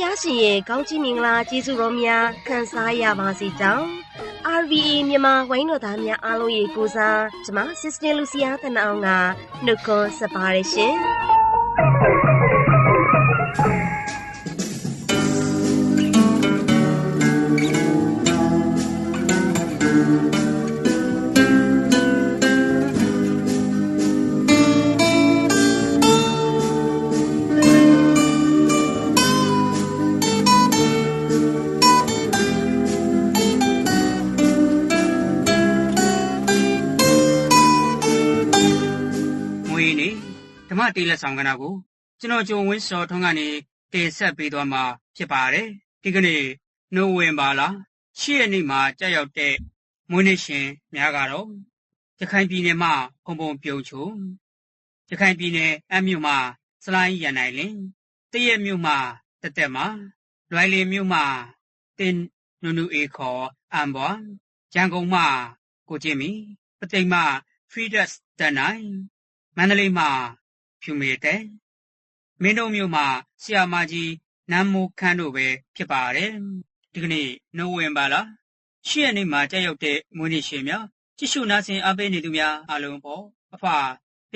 ဖျားရှင်ရဲ့ကောင်းချီးမင်္ဂလာကျေးဇူးတော်များခံစားရပါစေကြောင်း RVA မြန်မာဝိုင်းတော်သားများအားလုံးရေကိုစားကျမ Sister Lucia တနအောင်ကနှုတ်ခွန်းဆက်ပါရရှင်ငွေ တေးလက်ဆောင်ကဏ္ဍကိုကျွန်တော်ဂျုံဝင်းစော်ထွန်းကနေတင်ဆက်ပေးသွားမှာဖြစ်ပါတယ်ဒီကနေ့နိုဝင်ဘာလ10ရက်နေ့မှာကြာရောက်တဲ့မွေးနေ့ရှင်များကတော့ရခိုင်ပြည်နယ်မှာပုံပုံပြုံချိုရခိုင်ပြည်နယ်အမြို့မှာစလိုင်းရန်နိုင်လင်တရက်မြို့မှာတက်တက်မှာလွိုင်လင်မြို့မှာတင်နုနုအေခေါ်အံဘွားရန်ကုန်မှာကိုကျင်းမီပသိမ်မှာ Feedus တန်နိုင်မန္တလေးမှာ ဖြူမေတဲ့မင်းတို့မြို့မှာဆရာမကြီးနမ်းမိုးခန်းတို့ပဲဖြစ်ပါတယ်ဒီကနေ့နိုဝင်ဘာလ10ရက်နေ့မှာကြာရောက်တဲ့မွေးနေ့ရှင်များကြည့်ရှုနာဆင်အားပေးနေသူများအားလုံးပေါ့အဖဘု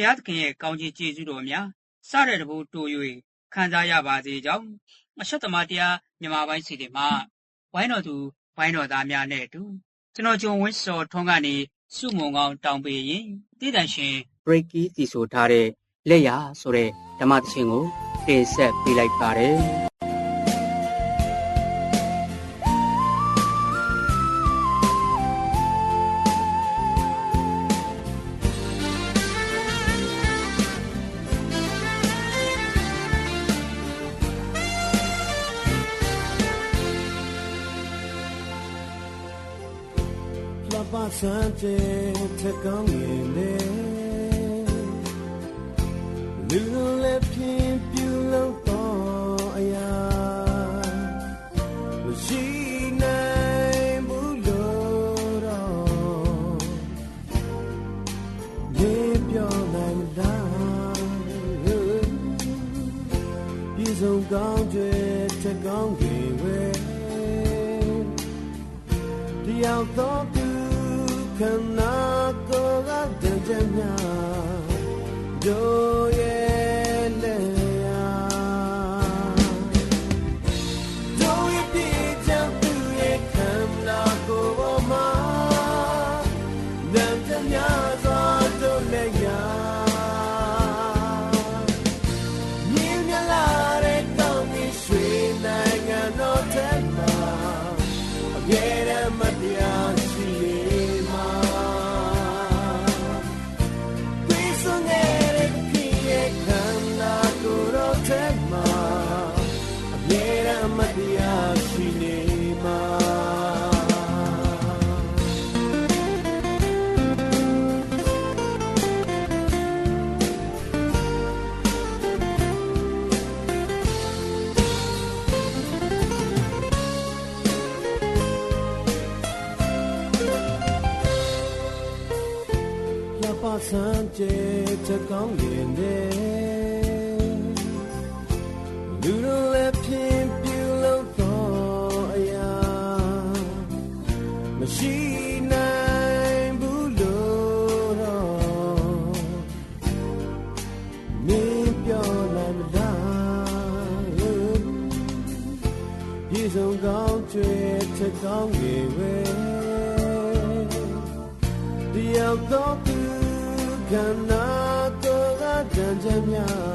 ရားသခင်ရဲ့ကောင်းချီးကျေးဇူးတော်များစတဲ့တဘိုးတိုး၍ခံစားရပါစေကြောင်းအရှက်သမားတရားမြန်မာပိုင်းစီတွေမှာဝိုင်းတော်သူဝိုင်းတော်သားများနဲ့အတူကျွန်တော်ဂျုံဝင်းစော်ထွန်းကနေစုမုံကောင်းတောင်းပေးရင်တည်တန်ရှင် breaky တီဆိုထားတဲ့ လက်ရဆိုတဲ့ဓမ္မသချင်းကိုတင်ဆက်ပေးလိုက်ပါတယ်လှပဆန်းကျဲထက်ကောင်းငင်လေ လူလုံးလည်းဖြင်းပြူလုံးတော့အရာမရှိနိုင်ဘူးလို့တော့မြေပြောနိုင်မလားပြေဆုံးကောင်းကျဲထက်ကောင်းငင်ဝဲတယောက်တော့သူခနာကိုကတည်းကများဒို ကျဲချက်ကောင်းရင်တဲ့လူတို့လည်းဖြင်းပြူလို့တော့အရာမရှိနိုင်ဘူးလို့တော့မင်းပြောနိုင်မလားပြေဆုံးကောင်းကျွေးချက်ကောင်းတွေပဲတယောက်တော့ သူခန္ဓာကိုယ်ကတန်ချမ်း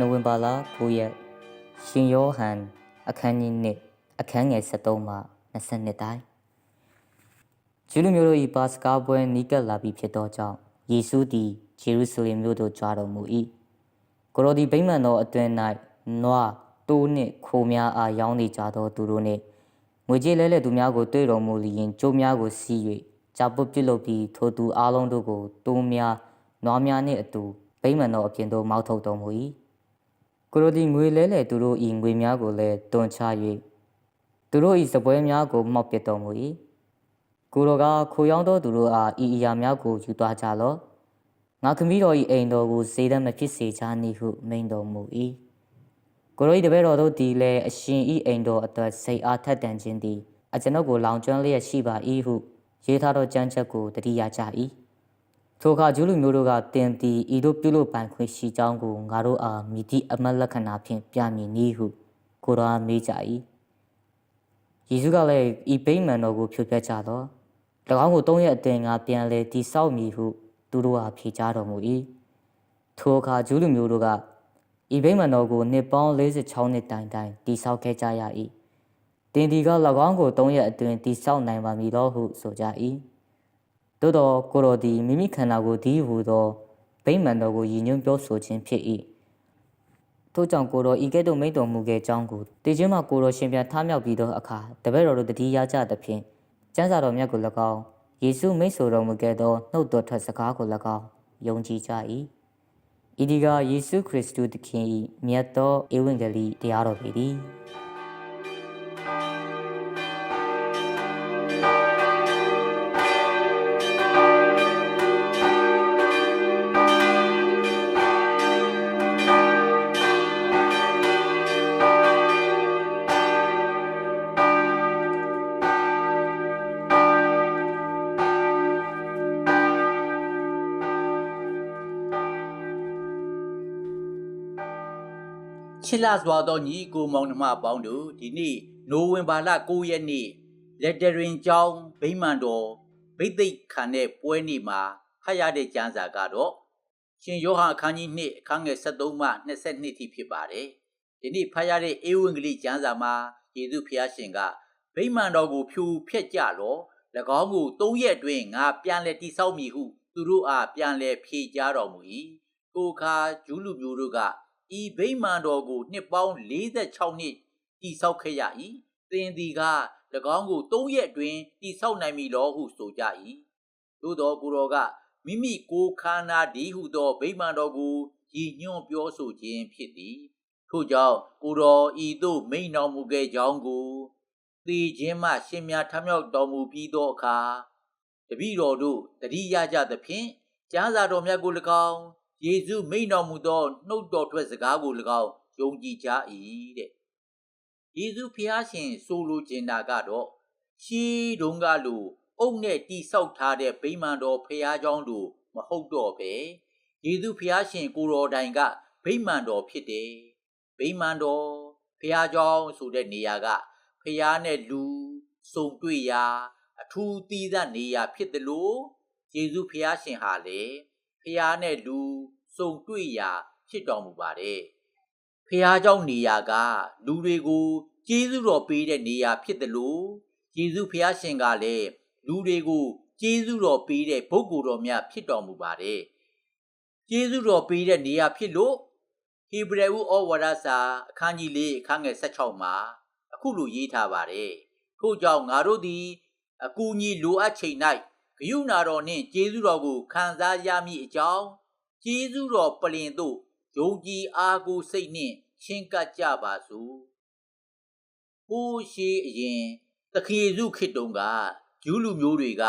နိုဝင်ဘာလ9ရက်ရှင်ယောဟန်အခန်းကြီး1အခန်းငယ်73မှ22တိုင်ဂျူးလူမျိုးတို့၏ပါစကာပွဲနီးကပ်လာပြီဖြစ်သောကြောင့်ယေရှုသည်ဂျေရုဆလင်မြို့သို့ကြွတော်မူ၏ကိုရိုဒီဗိမာန်တော်အတွင်၌နွားတိုးနှင့်ခိုးများအားရောင်းနေကြသောသူတို့နှင့်ငွေကြေးလဲလှယ်သူများကိုတွေ့တော်မူလျင်ကျိုးများကိုစီး၍ကြာပုတ်ပြုတ်လုပ်ပြီးထိုသူအလုံးတို့ကိုတိုးများနွားများနှင့်အတူဗိမာန်တော်အပြင်သို့မောက်ထုတ်တော်မူ၏ ကိုရိုဒီငွေလဲလှယ်သူတို့၏ငွေများကိုလည်းတွန်ချ၍သူတို့၏စပွဲများကိုမှောက်ပစ်တော်မူ၏ကိုရောကခိုးရောင်းသောသူတို့အားဤအရာများကိုယူသွားကြလော့ငါခမည်းတော်၏အိမ်တော်ကိုဈေးတမ်းမဖြစ်စေချာနှင့်ဟုမိန်တော်မူ၏ကိုရို၏တပည့်တော်တို့သည်လည်းအရှင်၏အိမ်တော်အတွက်စိတ်အားထက်သန်ခြင်းသည်အကျွန်ုပ်ကိုလောင်ကျွမ်းလျက်ရှိပါ၏ဟုရေးထားသောကြမ်းချက်ကိုတတိယကြ၏ ထိုအခါဂျူးလူမျိုးတို့ကတင်သည်ဤတို့ပြုလုပ်ပိုင်ခွင့်ရှိကြောင်းကိုငါတို့အားမိသည့်အမတ်လက္ခဏာဖြင့်ပြမည်နည်းဟုကိုရောအားမေးကြ၏ယေရှုကလည်းဤဗိမာန်တော်ကိုဖြိုဖျက်ကြသော၎င်းကိုသုံးရက်အတွင်းငါပြန်လဲတည်ဆောက်မည်ဟုသူတို့အားဖြေကြားတော်မူ၏ထိုအခါဂျူးလူမျိုးတို့ကဤဗိမာန်တော်ကိုနှစ်ပေါင်း46နှစ်တိုင်တိုင်တည်ဆောက်ခဲ့ကြရ၏တင်ဒီက၎င်းကို၃ရက်အတွင်းတည်ဆောက်နိုင်ပါမည်တော့ဟုဆိုကြ၏ သို့သောကိုရိုဒီမိမိခန္ဓာကိုယ်ဒီဟူသောဗိမာန်တော်ကိုရည်ညွှန်းပြောဆိုခြင်းဖြစ်၏ထို့ကြောင့်ကိုတော်ဤကဲ့သို့မိန့်တော်မူခဲ့ကြောင်းကိုတေခြင်းမှကိုတော်ရှင်ပြန်ထားမြောက်ပြီးသောအခါတပည့်တော်တို့တတိယကြသဖြင့်ကျမ်းစာတော်မြတ်ကို၎င်းယေရှုမိန့်ဆိုတော်မူခဲ့သောနှုတ်တော်ထွက်စကားကို၎င်းယုံကြည်ကြ၏ဤဒီကယေရှုခရစ်တုသခင်၏မြတ်သောဧဝံဂေလိတရားတော်ပေသည် စ်လာစွာသောညီကိုမောင်နှမအပေါင်းတို့ဒီနေ့နိုဝင်ဘာလ9ရက်နေ့လက်တရင်ကျောင်းဗိမာန်တော်ဗိသိက်ခံတဲ့ပွဲနေ့မှာဖတ်ရတဲ့ကျမ်းစာကတော့ရှင်ယောဟန်အခန်းကြီး2အခန်းငယ်73မှ22ထိဖြစ်ပါတယ်ဒီနေ့ဖတ်ရတဲ့ဧဝံဂေလိကျမ်းစာမှာယေရှုဖျားရှင်ကဗိမာန်တော်ကိုဖြူဖျက်ကြလော၎င်းကို၃ရက်အတွင်းငါပြန်လဲတိဆောက်မည်ဟု သူတို့အားပြန်လဲဖြေကြားတော်မူ၏ကိုအခါဂျူးလူမျိုးတို့က ဤဗိမာန်တော်ကိုနှစ်ပေါင်း46နှစ်တည်ဆောက်ခဲ့ရ၏သင်သည်က၎င်းကို3ရက်အတွင်းတည်ဆောက်နိုင်မည်လောဟုဆိုကြ၏သို့တော်ကိုတော်ကမိမိကိုယ်ခန္ဓာဒီဟုသောဗိမာန်တော်ကိုရည်ညွှန်းပြောဆိုခြင်းဖြစ်သည်ထို့ကြောင့်ကိုတော်ဤသို့မိန်တော်မူခဲ့ကြောင်းကိုသေခြင်းမှရှင်မြတ်ထမြောက်တော်မူပြီးသောအခါတပည့်တော်တို့တတိယကြသဖြင့်ကျမ်းစာတော်မြတ်ကို၎င်း ယေရှုမိန့်တော်မူသောနှုတ်တော်ထွက်စကားကို၎င်းယုံကြည်ကြ၏တဲ့ယေရှုဖျားရှင်ဆိုလိုချင်တာကတော့ရှေးတုန်းကလိုအုပ်နဲ့တိဆောက်ထားတဲ့ဗိမာန်တော်ဖျားเจ้าတို့မဟုတ်တော့ပဲယေရှုဖျားရှင်ကိုတော်တိုင်ကဗိမာန်တော်ဖြစ်တယ်ဗိမာန်တော်ဖျားเจ้าဆိုတဲ့နေရာကဖျားနဲ့လူစုံတွေ့ရာအထူးသီးသန့်နေရာဖြစ်တယ်လို့ယေရှုဖျားရှင်ဟာလေ ဖျားနဲ့လူစုံတွေ့ရာဖြစ်တော်မူပါတယ်ဖျားเจ้าနေရာကလူတွေကိုကျေးဇူးတော်ပေးတဲ့နေရာဖြစ်တယ်လို့ယေရှုဖျားရှင်ကလည်းလူတွေကိုကျေးဇူးတော်ပေးတဲ့ပုဂ္ဂိုလ်တော်များဖြစ်တော်မူပါတယ်ကျေးဇူးတော်ပေးတဲ့နေရာဖြစ်လို့ဟေဘရဲဥဩဝါဒစာအခန်းကြီး၄အခန်းငယ်16မှာအခုလိုရေးထားပါတယ်ထို့ကြောင့်ငါတို့သည်အကူအညီလိုအပ်ချိန်၌ ဂယုဏတော်နှင့်ကျေးဇူးတော်ကိုခံစားရမည်အကြောင်းကျေးဇူးတော်ပလင်သို့ယုံကြည်အားကိုစိတ်နှင့်ရှင်းကပ်ကြပါစို့။ဟိုးရှိအရင်သခင်ယေရှုခရစ်တုံးကဂျူးလူမျိုးတွေက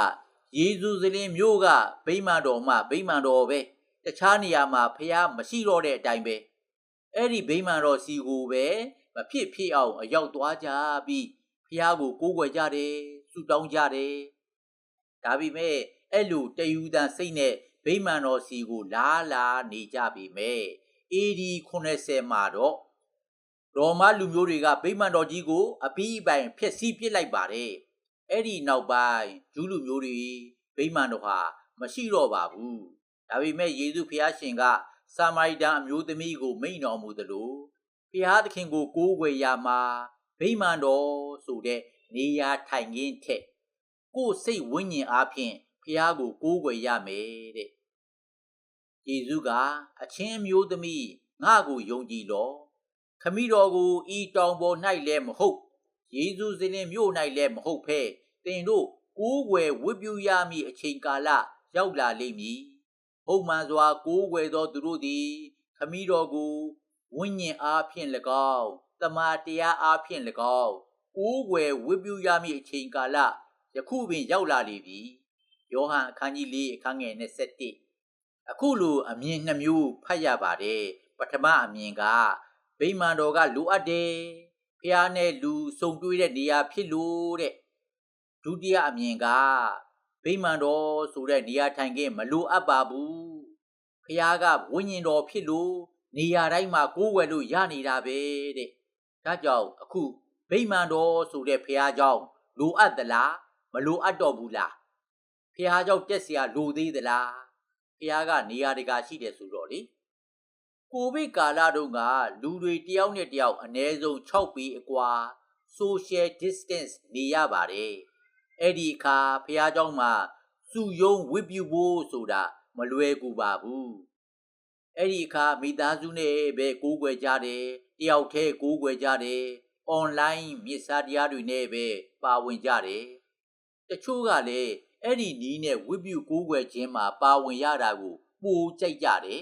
ယေရှုစလင်မျိုးကဗိမာန်တော်မှဗိမာန်တော်ပဲတခြားနေရာမှာဖះမရှိတော့တဲ့အတိုင်းပဲအဲ့ဒီဗိမာန်တော်စီကိုပဲမဖြစ်ဖြစ်အောင်အရောက်သွားကြပြီးဖះကိုကိုးကွယ်ကြတယ်ဆုတောင်းကြတယ် ဒါပေမဲ့အဲ့လိုတယူတန်စိတ်နဲ့ဗိမာန်တော်စီကိုလာလာနေကြပြီမဲ့ AD 80မှာတော့ရောမလူမျိုးတွေကဗိမာန်တော်ကြီးကိုအပြီးအပိုင်ဖျက်ဆီးပစ်လိုက်ပါတယ်အဲ့ဒီနောက်ပိုင်းဂျူးလူမျိုးတွေဗိမာန်တော်ဟာမရှိတော့ပါဘူးဒါပေမဲ့ယေရှုဖျားရှင်ကစစာမာရိတန်အမျိုးသမီးကို မိန့်တော်မူသလိုဖျားသခင်ကိုကိုးကွယ်ရမှာဗိမာန်တော်ဆိုတဲ့နေရာထိုင်ခင်းထက် ကိုယ်စိတ်ဝိညာဉ်အားဖြင့်ဖျားကိုကိုးကွယ်ရမယ်တဲ့ယေရှုကအချင်းအမျိုးသမီးငါကိုယုံကြည်လောခမည်းတော်ကိုဤတောင်ပေါ်၌လည်းမဟုတ်ယေရှုစင်င်မြို့၌လည်းမဟုတ်ဖဲတင်တို့ကိုးကွယ်ဝတ်ပြုရမည့်အချိန်ကာလရောက်လာလိမ့်မည်။ပုံမှန်စွာကိုးကွယ်သောသူတို့သည်ခမည်းတော်ကိုဝိညာဉ်အားဖြင့်၎င်းတမန်တရားအားဖြင့်၎င်းကိုးကွယ်ဝတ်ပြုရမည့်အချိန်ကာလ ယခုပင်ရောက်လာလေပြီ။ယောဟန်အခန်းကြီး၄အခန်းငယ်27အခုလိုအမြင်နှမျိုးဖတ်ရပါတယ်။ပထမအမြင်ကဗိမာန်တော်ကလိုအပ်တယ်။ဖះနဲ့လူစုံတွေ့တဲ့နေရာဖြစ်လို့တဲ့ဒုတိယအမြင်ကဗိမာန်တော်ဆိုတဲ့နေရာထိုင်ခင်းမလိုအပ်ပါဘူးဖះကဝိညာဉ်တော်ဖြစ်လို့နေရာတိုင်းမှာကိုးကွယ်လို့ရနေတာပဲတဲ့ဒါကြောင့်အခုဗိမာန်တော်ဆိုတဲ့ဖះเจ้าလိုအပ်သလားမ လိုအပ်တော့ဘူးလားဖះเจ้าတက်เสียလိုသေးသလားဖះကနေရာတကာရှိတယ်ဆိုတော့လေကိုဗစ်ကာလတုန်းကလူတွေတယောက်နဲ့တယောက်အနည်းဆုံး6ပေအကွာ social distance နေရပါတယ်အဲ့ဒီအခါဖះเจ้าမှာစုယုံဝစ်ပြူဖို့ဆိုတာမလွယ်ကူပါဘူးအဲ့ဒီအခါမိသားစုနဲ့ပဲကိုးကွယ်ကြတယ်တယောက်တည်းကိုးကွယ်ကြတယ်အွန်လိုင်းမြစ်စာတရားတွေနဲ့ပဲပါဝင်ကြတယ် တချို့ကလည်းအဲ့ဒီနီးနဲ့ဝစ်ပြူကိုးကွယ်ခြင်းမှာပါဝင်ရတာကိုပိုကြိုက်ကြတယ်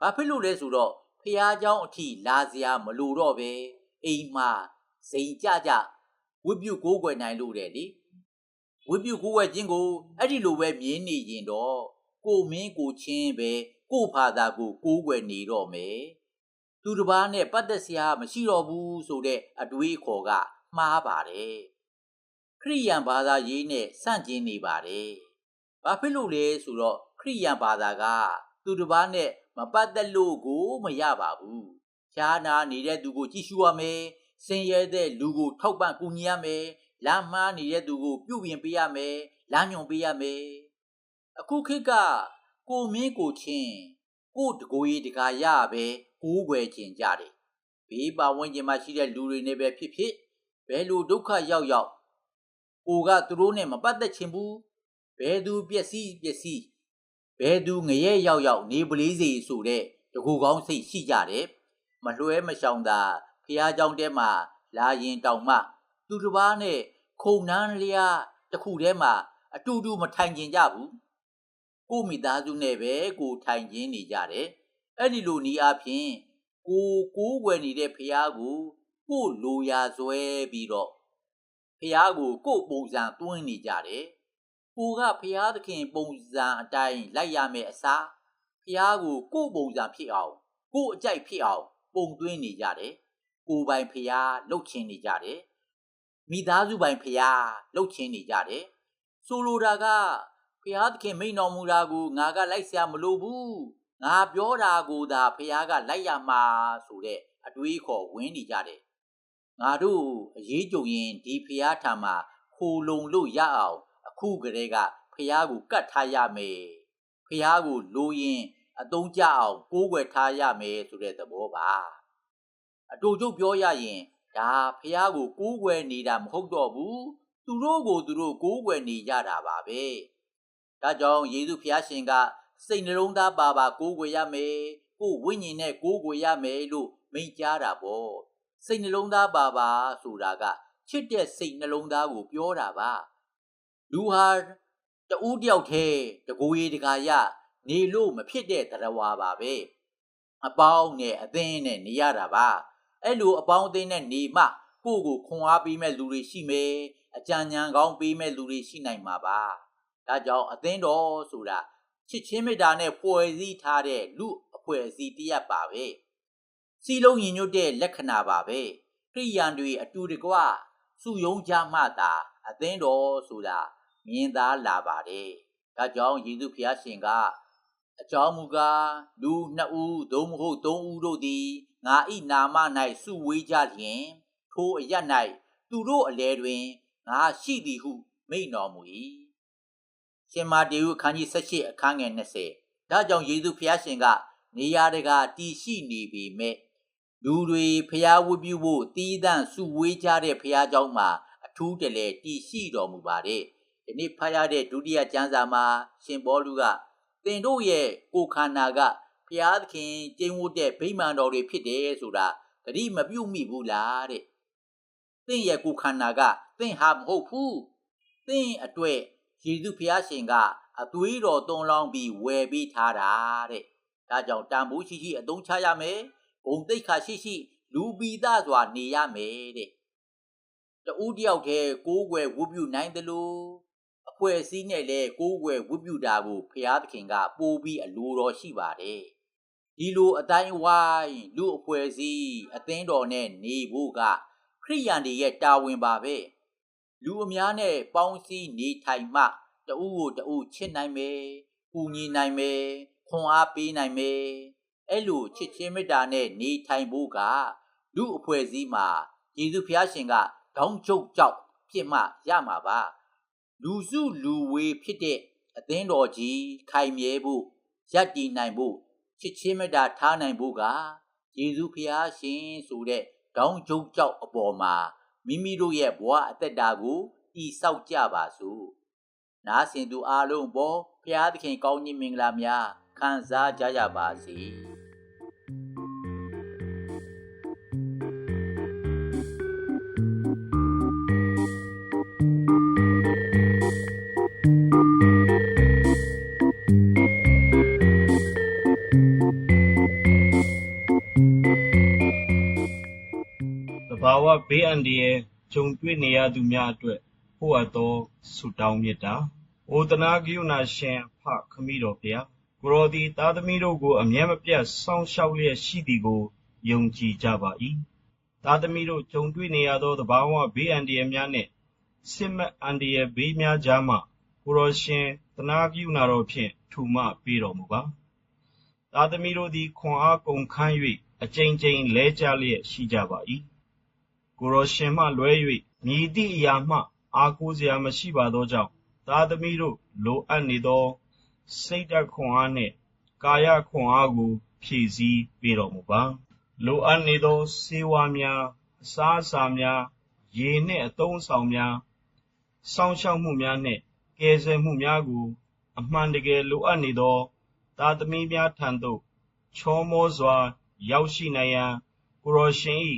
ဘာဖြစ်လို့လဲဆိုတော့ဖះเจ้าအထိလာစရာမလိုတော့ပဲအိမ်မှာစိန်ကြကြဝစ်ပြူကိုးကွယ်နိုင်လို့တယ်လေဝိပုကိုးဝဲခြင်းကိုအဲ့ဒီလိုပဲမြင်နေရင်တော့ကိုမင်းကိုချင်းပဲကိုဖာသာကိုကိုးကွယ်နေတော့မယ်သူတစ်ပါးနဲ့ပတ်သက်စရာမရှိတော့ဘူးဆိုတဲ့အတွေးခေါ်ကမှားပါတယ် ခရိယန်ဘာသာရေးနဲ့ဆန့်ကျင်နေပါတယ်ဘာဖြစ်လို့လဲဆိုတော့ခရိယန်ဘာသာက သူတစ်ပါးနဲ့မပတ်သက်လို့ကိုမရပါဘူးဖြားနာနေတဲ့သူကိုကြည့်ရှုရမယ်စင်ရဲတဲ့လူကိုထောက်ပံ့ကူညီရမယ်လမ်းမှားနေတဲ့သူကိုပြုပြင်ပေးရမယ်လမ်းညွှန်ပေးရမယ်အခုခေတ်ကကိုမင်းကိုချင်းကိုတကိုကြီးတကာရပဲကိုးွယ်ခြင်းကြတယ်ဘေးပါဝင်ခြင်းမှာရှိတဲ့လူတွေနဲ့ပဲဖြစ်ဖြစ်ဘယ်လိုဒုက္ခရောက်ရောက် ကိုကသူတို့နဲ့မပတ်သက်ချင်ဘူးဘယ်သူပျက်စီးပျက်စီးဘယ်သူငရဲရောက်ရောက်နေပလေးစီဆိုတဲ့တကူကောင်းစိတ်ရှိကြတယ်မလွှဲမရှောင်တာဖះเจ้าတဲမှာလာရင်တောင်မှသူတစ်ပါးနဲ့ခုံနန်းလျာတစ်ခုထဲမှာအတူတူမထိုင်ကျင်ကြဘူးကိုမိသားစုနဲ့ပဲကိုထိုင်ကျင်နေကြတယ်အဲ့ဒီလိုနီးအားဖြင့်ကိုကိုးွယ်နေတဲ့ဖះကိုကိုလိုရာဇွဲပြီးတော့ ဖះကိုကိုပုံစံတွင်းနေကြတယ်ကိုကဖះသခင်ပုံစံအတိုင်းလိုက်ရမယ်အစားဖះကိုကိုပုံစံဖြစ်အောင်ကိုအကြိုက်ဖြစ်အောင်ပုံသွင်းနေကြတယ်ကိုပိုင်ဖះလှုပ်ချင်နေကြတယ်မိသားစုပိုင်ဖះလှုပ်ချင်နေကြတယ်ဆိုလိုတာကဖះသခင်မိန်တော်မူတာကိုငါကလိုက်ဆရာမလိုဘူးငါပြောတာကိုသာဖះကလိုက်ရမှာဆိုတဲ့အတွေးခေါ်ဝင်နေကြတယ် ငါတို့အရေးကြုံရင်ဒီဖះထံမှာခိုလုံလို့ရအောင်အခုကလေးကဖះကိုကတ်ထားရမယ်ဖះကိုလိုရင်အတုံးကြအောင်ကိုးကွယ်ထားရမယ်ဆိုတဲ့သဘောပါအတူတူပြောရရင်ဒါဖះကိုကိုးကွယ်နေတာမဟုတ်တော့ဘူးသူတို့ကိုသူတို့ကိုးကွယ်နေကြတာပါပဲဒါကြောင့်ယေရှုဖះရှင်ကစိတ်နှလုံးသားပါပါကိုးကွယ်ရမယ်ကိုဝိညာဉ်နဲ့ကိုးကွယ်ရမယ်လို့မိန့်ကြားတာပေါ့ စိတ်နှလုံးသားပါပါဆိုတာကချစ်တဲ့စိတ်နှလုံးသားကိုပြောတာပါလူဟာတူးတယောက်တည်းတကိုယ်ရည်တကာရနေလို့မဖြစ်တဲ့တရားဝါပါပဲအပေါင်းနဲ့အသင်းနဲ့နေရတာပါအဲ့လိုအပေါင်းအသင်းနဲ့နေမှကိုယ့်ကိုခွန်အားပေးမဲ့လူတွေရှိမယ်အကြံဉာဏ်ကောင်းပေးမဲ့လူတွေရှိနိုင်မှာပါဒါကြောင့်အသင်းတော်ဆိုတာချစ်ချင်းမေတ္တာနဲ့ဖွဲ့စည်းထားတဲ့လူအဖွဲ့အစည်းတရက်ပါပဲ စီလုံးရင်ညွတ်တဲ့လက္ခဏာပါပဲခရိယန်တွေအတူတကွစုယုံကြမှသာအသင်းတော်ဆိုတာမြင်သာလာပါတယ်ဒါကြောင့်ယေရှုဖျားရှင်ကအကြောင်းမူကားလူနှစ်ဦးသို့မဟုတ်သုံးဦးတို့သည်ငါဤနာမ၌စုဝေးကြလျင်ထိုအရ၌သူတို့အလဲတွင်ငါရှိသည်ဟု မိန့်တော်မူ၏ရှင်မာတေဝအခန်းကြီး18အခန်းငယ်20ဒါကြောင့်ယေရှုဖျားရှင်ကနေရာတကာတည်ရှိနေပေမဲ့ လူတွေဖျားဝတ်ပြုဖို့တီးသန့်စုဝေးကြတဲ့ဖျားเจ้าမှာအထူးတလဲတည်ရှိတော်မူပါတယ်ဒီနေ့ဖတ်ရတဲ့ဒုတိယကျမ်းစာမှာရှင်ဘောလူကသင်တို့ရဲ့ကိုယ်ခန္ဓာကဖျားသခင်ကျင့်ဝတ်တဲ့ဗိမာန်တော်တွေဖြစ်တယ်ဆိုတာတတိမပြုတ်မိဘူးလားတဲ့သင်ရဲ့ကိုယ်ခန္ဓာကသင်ဟာမဟုတ်ဘူးသင်အတွက်ယေရှုဖျားရှင်ကအသွေးတော်သွန်လောင်းပြီးဝယ်ပေးထားတာတဲ့ဒါကြောင့်တန်ဖိုးရှိရှိအသုံးချရမယ် ဂုံတိတ်ခါရှိရှိ လူပီသားစွာနေရမယ်တဲ့တူတယောက်တည်းကိုးကွယ်ဝတ်ပြုနိုင်တယ်လို့အဖွဲ့အစည်းနဲ့လည်းကိုးကွယ်ဝတ်ပြုတာကိုဖျားသခင်ကပိုးပြီးအလိုတော်ရှိပါတယ်ဒီလိုအတိုင်းဝိုင်းလူအဖွဲ့အစည်းအသင်းတော်နဲ့နေဖို့ကခရိယန်တွေရဲ့တာဝန်ပါပဲလူအများနဲ့ပေါင်းစည်းနေထိုင်မှတဦးကိုတဦးချစ်နိုင်မယ်၊ပူညီနိုင်မယ်၊ခွန်အားပေးနိုင်မယ်။ အဲ့လိုချစ်ချင်းမေတ္တာနဲ့နေထိုင်ဖို့ကလူအဖွဲ့အစည်းမှာယေရှုဖျားရှင်ကတောင်းချုပ်ကြောက်ဖြစ်မှရမှာပါ။လူစုလူဝေးဖြစ်တဲ့အသင်းတော်ကြီးခိုင်မြဲဖို့ရပ်တည်နိုင်ဖို့ချစ်ချင်းမေတ္တာထားနိုင်ဖို့ကယေရှုဖျားရှင်ဆိုတဲ့တောင်းချုပ်ကြောက်အပေါ်မှာမိမိတို့ရဲ့ဘဝအသက်တာကိုတည်ဆောက်ကြပါစို့နားဆင်သူအားလုံးပေါ်ဖျားသခင်ကောင်းကြီးမင်္ဂလာများခံစားကြရပါစေ ဘာဝဘေးအန္တရာယ်ကြုံတွေ့နေရသူများအတွက်ပို့အပ်သောဆုတောင်းမေတ္တာ။အိုသနာဂရုဏာရှင်ဖခမည်းတော်ဖျားကိုရောသည်သားသမီးတို့ကိုအမြဲမပြတ်စောင့်ရှောက်လျက်ရှိသည်ကိုယုံကြည်ကြပါ၏။သားသမီးတို့ကြုံတွေ့နေရသောသဘာဝဘေးအန္တရာယ်များနှင့်စစ်မှတ်အန္တရာယ်ဘေးများကြားမှကိုရောရှင်သနာဂရုဏာတော်ဖြင့်ထူမပေးတော်မူပါ။သားသမီးတို့သည်ခွန်အားကုန်ခန်း၍အကြိမ်ကြိမ်လဲကြလျက်ရှိကြပါ၏။ ကိုရောရှင်မှလွဲ၍မြည်သည့်အရာမှအားကိုးစရာမရှိပါသောကြောင့် သားသမီးတို့ လိုအပ်နေသော စိတ်ဓာတ်ခွန်အားနှင့် ကာယခွန်အားကို ဖြည့်ဆည်းပေးတော်မူပါ။လိုအပ်နေသောစေဝါများ အစားအစာများ ရေနှင့် အသုံးအဆောင်များ စောင့်ရှောက်မှုများနှင့် ကယ်ဆယ်မှုများကို အမှန်တကယ်လိုအပ်နေသော သားသမီးများထံသို့ ချောမောစွာ ရောက်ရှိနိုင်ရန် ကိုရောရှင်၏